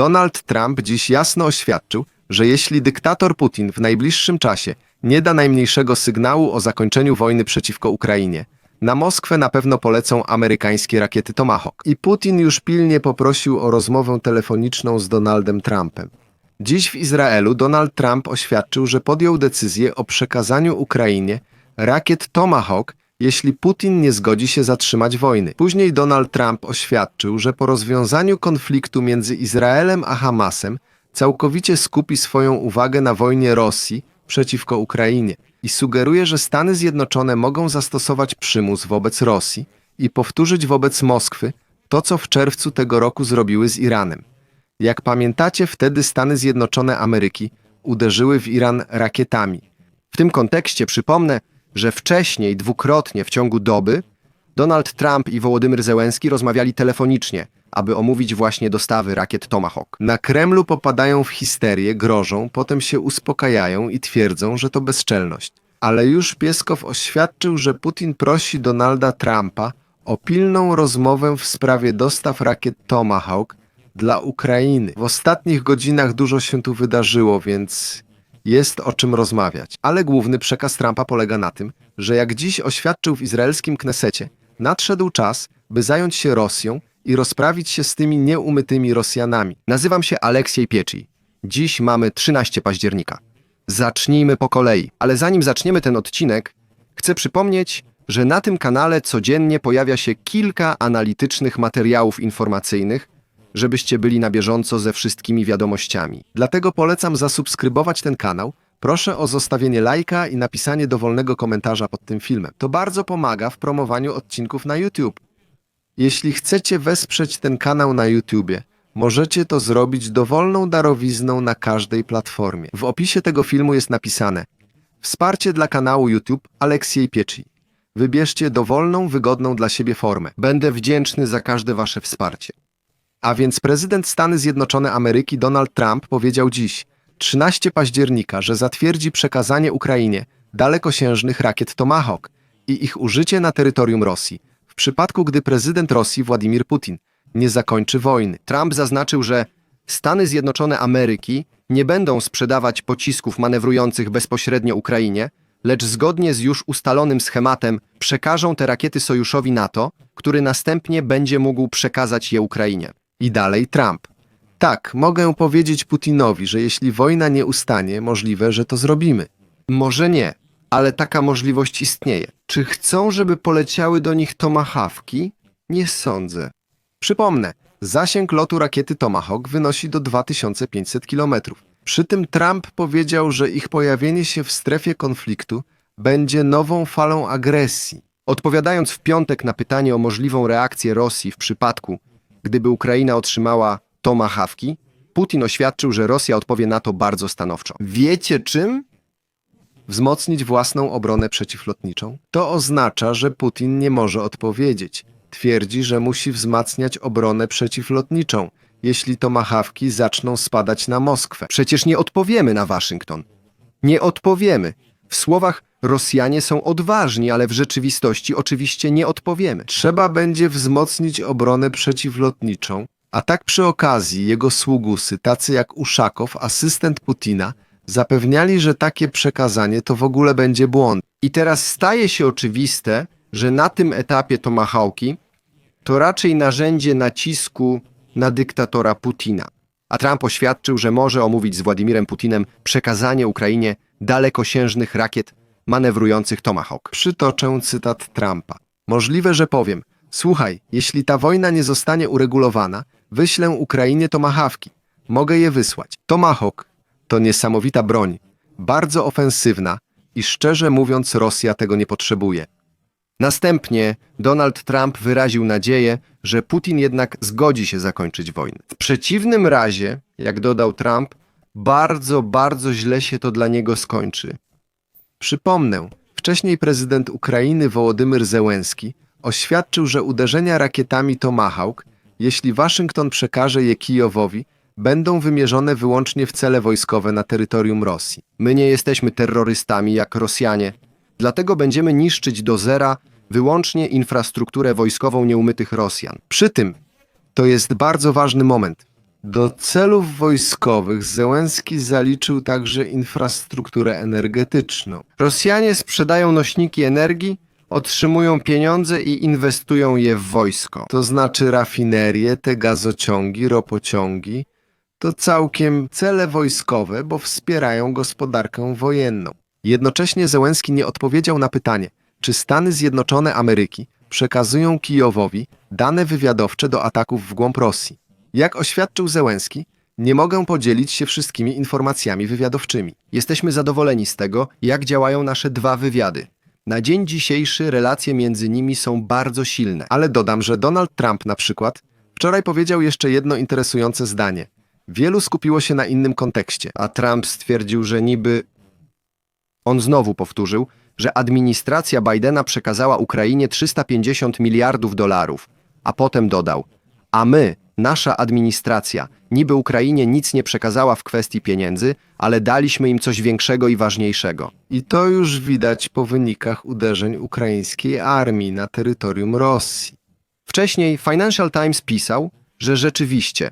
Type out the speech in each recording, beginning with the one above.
Donald Trump dziś jasno oświadczył, że jeśli dyktator Putin w najbliższym czasie nie da najmniejszego sygnału o zakończeniu wojny przeciwko Ukrainie, na Moskwę na pewno polecą amerykańskie rakiety Tomahawk. I Putin już pilnie poprosił o rozmowę telefoniczną z Donaldem Trumpem. Dziś w Izraelu Donald Trump oświadczył, że podjął decyzję o przekazaniu Ukrainie rakiet Tomahawk, jeśli Putin nie zgodzi się zatrzymać wojny. Później Donald Trump oświadczył, że po rozwiązaniu konfliktu między Izraelem a Hamasem całkowicie skupi swoją uwagę na wojnie Rosji przeciwko Ukrainie i sugeruje, że Stany Zjednoczone mogą zastosować przymus wobec Rosji i powtórzyć wobec Moskwy to, co w czerwcu tego roku zrobiły z Iranem. Jak pamiętacie, wtedy Stany Zjednoczone Ameryki uderzyły w Iran rakietami. W tym kontekście przypomnę, że wcześniej dwukrotnie w ciągu doby Donald Trump i Wołodymyr Zełenski rozmawiali telefonicznie, aby omówić właśnie dostawy rakiet Tomahawk. Na Kremlu popadają w histerię, grożą, potem się uspokajają i twierdzą, że to bezczelność. Ale już Pieskow oświadczył, że Putin prosi Donalda Trumpa o pilną rozmowę w sprawie dostaw rakiet Tomahawk dla Ukrainy. W ostatnich godzinach dużo się tu wydarzyło, więc jest o czym rozmawiać. Ale główny przekaz Trumpa polega na tym, że jak dziś oświadczył w izraelskim Knesecie, nadszedł czas, by zająć się Rosją i rozprawić się z tymi nieumytymi Rosjanami. Nazywam się Aleksiej Pieczi. Dziś mamy 13 października. Zacznijmy po kolei. Ale zanim zaczniemy ten odcinek, chcę przypomnieć, że na tym kanale codziennie pojawia się kilka analitycznych materiałów informacyjnych, żebyście byli na bieżąco ze wszystkimi wiadomościami. Dlatego polecam zasubskrybować ten kanał. Proszę o zostawienie lajka i napisanie dowolnego komentarza pod tym filmem. To bardzo pomaga w promowaniu odcinków na YouTube. Jeśli chcecie wesprzeć ten kanał na YouTubie, możecie to zrobić dowolną darowizną na każdej platformie. W opisie tego filmu jest napisane Wsparcie dla kanału YouTube Aleksiej Pieczy. Wybierzcie dowolną, wygodną dla siebie formę. Będę wdzięczny za każde wasze wsparcie. A więc prezydent Stany Zjednoczone Ameryki Donald Trump powiedział dziś, 13 października, że zatwierdzi przekazanie Ukrainie dalekosiężnych rakiet Tomahawk i ich użycie na terytorium Rosji, w przypadku gdy prezydent Rosji Władimir Putin nie zakończy wojny. Trump zaznaczył, że Stany Zjednoczone Ameryki nie będą sprzedawać pocisków manewrujących bezpośrednio Ukrainie, lecz zgodnie z już ustalonym schematem przekażą te rakiety sojuszowi NATO, który następnie będzie mógł przekazać je Ukrainie. I dalej Trump. Tak, mogę powiedzieć Putinowi, że jeśli wojna nie ustanie, możliwe, że to zrobimy. Może nie, ale taka możliwość istnieje. Czy chcą, żeby poleciały do nich tomahawki? Nie sądzę. Przypomnę, zasięg lotu rakiety Tomahawk wynosi do 2500 km. Przy tym Trump powiedział, że ich pojawienie się w strefie konfliktu będzie nową falą agresji. Odpowiadając w piątek na pytanie o możliwą reakcję Rosji w przypadku, gdyby Ukraina otrzymała Tomahawki, Putin oświadczył, że Rosja odpowie na to bardzo stanowczo. Wiecie czym? Wzmocnić własną obronę przeciwlotniczą? To oznacza, że Putin nie może odpowiedzieć. Twierdzi, że musi wzmacniać obronę przeciwlotniczą, jeśli Tomahawki zaczną spadać na Moskwę. Przecież nie odpowiemy na Waszyngton. Nie odpowiemy. W słowach Rosjanie są odważni, ale w rzeczywistości oczywiście nie odpowiemy. Trzeba będzie wzmocnić obronę przeciwlotniczą, a tak przy okazji jego sługusy, tacy jak Uszakow, asystent Putina, zapewniali, że takie przekazanie to w ogóle będzie błąd. I teraz staje się oczywiste, że na tym etapie Tomahawki to raczej narzędzie nacisku na dyktatora Putina. A Trump oświadczył, że może omówić z Władimirem Putinem przekazanie Ukrainie dalekosiężnych rakiet manewrujących Tomahawk. Przytoczę cytat Trumpa. Możliwe, że powiem, słuchaj, jeśli ta wojna nie zostanie uregulowana, wyślę Ukrainie Tomahawki. Mogę je wysłać. Tomahawk to niesamowita broń, bardzo ofensywna i szczerze mówiąc Rosja tego nie potrzebuje. Następnie Donald Trump wyraził nadzieję, że Putin jednak zgodzi się zakończyć wojnę. W przeciwnym razie, jak dodał Trump, bardzo, bardzo źle się to dla niego skończy. Przypomnę, wcześniej prezydent Ukrainy Wołodymyr Zełenski oświadczył, że uderzenia rakietami Tomahawk, jeśli Waszyngton przekaże je Kijowowi, będą wymierzone wyłącznie w cele wojskowe na terytorium Rosji. My nie jesteśmy terrorystami jak Rosjanie, dlatego będziemy niszczyć do zera wyłącznie infrastrukturę wojskową nieumytych Rosjan. Przy tym to jest bardzo ważny moment. Do celów wojskowych Zełenski zaliczył także infrastrukturę energetyczną. Rosjanie sprzedają nośniki energii, otrzymują pieniądze i inwestują je w wojsko. To znaczy rafinerie, te gazociągi, ropociągi. To całkiem cele wojskowe, bo wspierają gospodarkę wojenną. Jednocześnie Zełenski nie odpowiedział na pytanie, czy Stany Zjednoczone Ameryki przekazują Kijowowi dane wywiadowcze do ataków w głąb Rosji. Jak oświadczył Zełenski, nie mogę podzielić się wszystkimi informacjami wywiadowczymi. Jesteśmy zadowoleni z tego, jak działają nasze dwa wywiady. Na dzień dzisiejszy relacje między nimi są bardzo silne. Ale dodam, że Donald Trump na przykład wczoraj powiedział jeszcze jedno interesujące zdanie. Wielu skupiło się na innym kontekście, a Trump stwierdził, że niby on znowu powtórzył, że administracja Bidena przekazała Ukrainie 350 miliardów dolarów, a potem dodał: A my, nasza administracja, niby Ukrainie nic nie przekazała w kwestii pieniędzy, ale daliśmy im coś większego i ważniejszego. I to już widać po wynikach uderzeń ukraińskiej armii na terytorium Rosji. Wcześniej Financial Times pisał, że rzeczywiście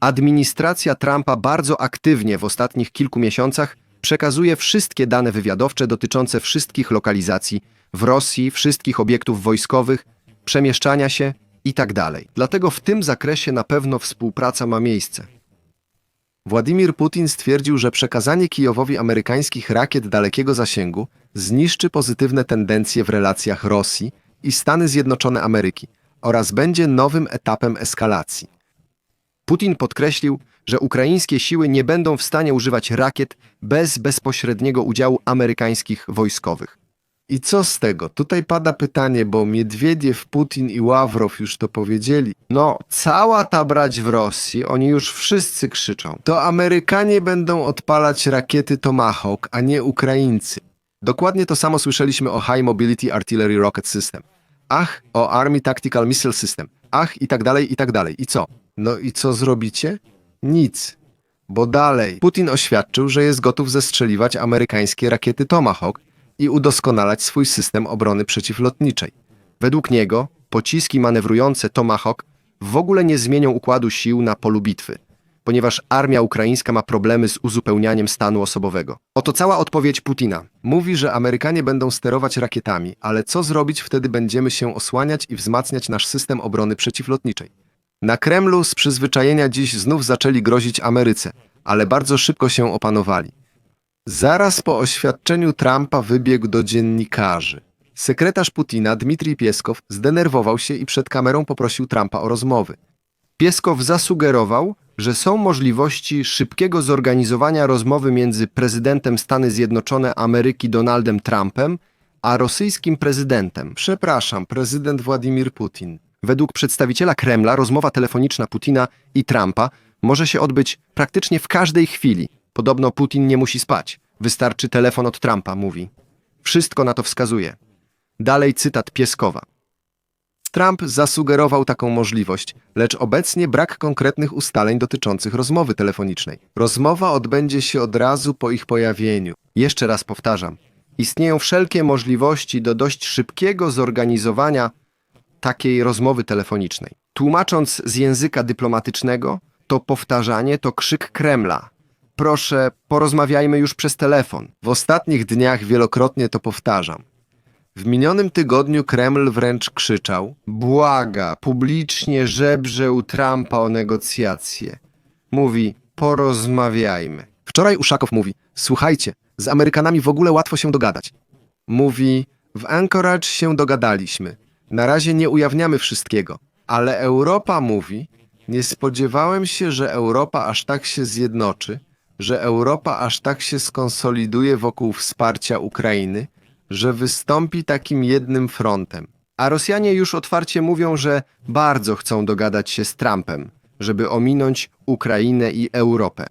Administracja Trumpa bardzo aktywnie w ostatnich kilku miesiącach przekazuje wszystkie dane wywiadowcze dotyczące wszystkich lokalizacji w Rosji, wszystkich obiektów wojskowych, przemieszczania się itd. Dlatego w tym zakresie na pewno współpraca ma miejsce. Władimir Putin stwierdził, że przekazanie Kijowowi amerykańskich rakiet dalekiego zasięgu zniszczy pozytywne tendencje w relacjach Rosji i Stany Zjednoczone Ameryki oraz będzie nowym etapem eskalacji. Putin podkreślił, że ukraińskie siły nie będą w stanie używać rakiet bez bezpośredniego udziału amerykańskich wojskowych. I co z tego? Tutaj pada pytanie, bo Miedwiediew, Putin i Ławrow już to powiedzieli. No, cała ta brać w Rosji, oni już wszyscy krzyczą. To Amerykanie będą odpalać rakiety Tomahawk, a nie Ukraińcy. Dokładnie to samo słyszeliśmy o High Mobility Artillery Rocket System. Ach, o Army Tactical Missile System. Ach, i tak dalej, i tak dalej. I co? No i co zrobicie? Nic. Bo dalej Putin oświadczył, że jest gotów zestrzeliwać amerykańskie rakiety Tomahawk i udoskonalać swój system obrony przeciwlotniczej. Według niego pociski manewrujące Tomahawk w ogóle nie zmienią układu sił na polu bitwy, ponieważ armia ukraińska ma problemy z uzupełnianiem stanu osobowego. Oto cała odpowiedź Putina. Mówi, że Amerykanie będą sterować rakietami, ale co zrobić wtedy będziemy się osłaniać i wzmacniać nasz system obrony przeciwlotniczej. Na Kremlu z przyzwyczajenia dziś znów zaczęli grozić Ameryce, ale bardzo szybko się opanowali. Zaraz po oświadczeniu Trumpa wybiegł do dziennikarzy. Sekretarz Putina Dmitrij Pieskow zdenerwował się i przed kamerą poprosił Trumpa o rozmowy. Pieskow zasugerował, że są możliwości szybkiego zorganizowania rozmowy między prezydentem Stany Zjednoczone Ameryki Donaldem Trumpem a rosyjskim prezydentem. Przepraszam, prezydent Władimir Putin. Według przedstawiciela Kremla rozmowa telefoniczna Putina i Trumpa może się odbyć praktycznie w każdej chwili. Podobno Putin nie musi spać. Wystarczy telefon od Trumpa, mówi. Wszystko na to wskazuje. Dalej cytat Pieskowa. Trump zasugerował taką możliwość, lecz obecnie brak konkretnych ustaleń dotyczących rozmowy telefonicznej. Rozmowa odbędzie się od razu po ich pojawieniu. Jeszcze raz powtarzam. Istnieją wszelkie możliwości do dość szybkiego zorganizowania takiej rozmowy telefonicznej. Tłumacząc z języka dyplomatycznego, to powtarzanie to krzyk Kremla. Proszę, porozmawiajmy już przez telefon. W ostatnich dniach wielokrotnie to powtarzam. W minionym tygodniu Kreml wręcz krzyczał, błaga, publicznie żebrze u Trumpa o negocjacje. Mówi, porozmawiajmy. Wczoraj Uszakow mówi, słuchajcie, z Amerykanami w ogóle łatwo się dogadać. Mówi, w Anchorage się dogadaliśmy. Na razie nie ujawniamy wszystkiego. Ale Europa mówi, nie spodziewałem się, że Europa aż tak się zjednoczy, że Europa aż tak się skonsoliduje wokół wsparcia Ukrainy, że wystąpi takim jednym frontem. A Rosjanie już otwarcie mówią, że bardzo chcą dogadać się z Trumpem, żeby ominąć Ukrainę i Europę.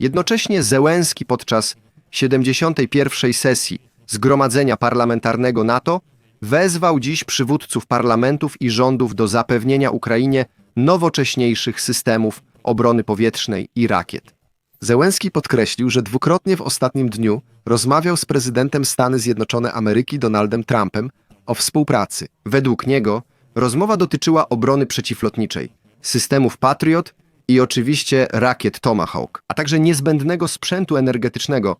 Jednocześnie Zełenski podczas 71. sesji Zgromadzenia Parlamentarnego NATO wezwał dziś przywódców parlamentów i rządów do zapewnienia Ukrainie nowocześniejszych systemów obrony powietrznej i rakiet. Zełenski podkreślił, że dwukrotnie w ostatnim dniu rozmawiał z prezydentem Stany Zjednoczone Ameryki Donaldem Trumpem o współpracy. Według niego rozmowa dotyczyła obrony przeciwlotniczej, systemów Patriot i oczywiście rakiet Tomahawk, a także niezbędnego sprzętu energetycznego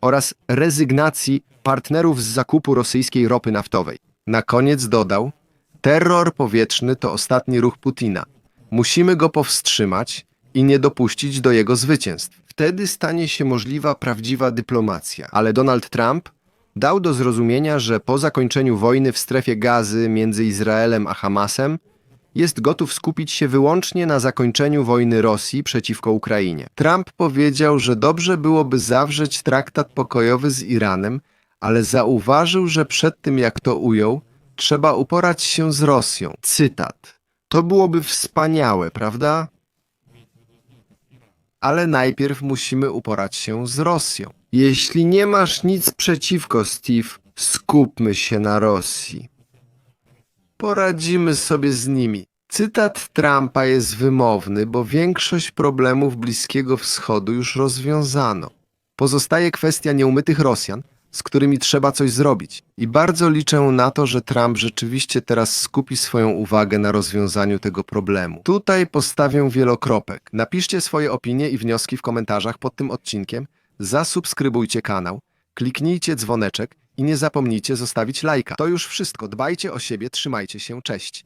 oraz rezygnacji partnerów z zakupu rosyjskiej ropy naftowej. Na koniec dodał: Terror powietrzny to ostatni ruch Putina. Musimy go powstrzymać i nie dopuścić do jego zwycięstw. Wtedy stanie się możliwa prawdziwa dyplomacja. Ale Donald Trump dał do zrozumienia, że po zakończeniu wojny w strefie gazy między Izraelem a Hamasem jest gotów skupić się wyłącznie na zakończeniu wojny Rosji przeciwko Ukrainie. Trump powiedział, że dobrze byłoby zawrzeć traktat pokojowy z Iranem, ale zauważył, że przed tym jak to ujął, trzeba uporać się z Rosją. Cytat. To byłoby wspaniałe, prawda? Ale najpierw musimy uporać się z Rosją. Jeśli nie masz nic przeciwko, Steve, skupmy się na Rosji. Poradzimy sobie z nimi. Cytat Trumpa jest wymowny, bo większość problemów Bliskiego Wschodu już rozwiązano. Pozostaje kwestia nieumytych Rosjan, z którymi trzeba coś zrobić. I bardzo liczę na to, że Trump rzeczywiście teraz skupi swoją uwagę na rozwiązaniu tego problemu. Tutaj postawię wielokropek. Napiszcie swoje opinie i wnioski w komentarzach pod tym odcinkiem, zasubskrybujcie kanał, kliknijcie dzwoneczek i nie zapomnijcie zostawić lajka. To już wszystko. Dbajcie o siebie, trzymajcie się, cześć.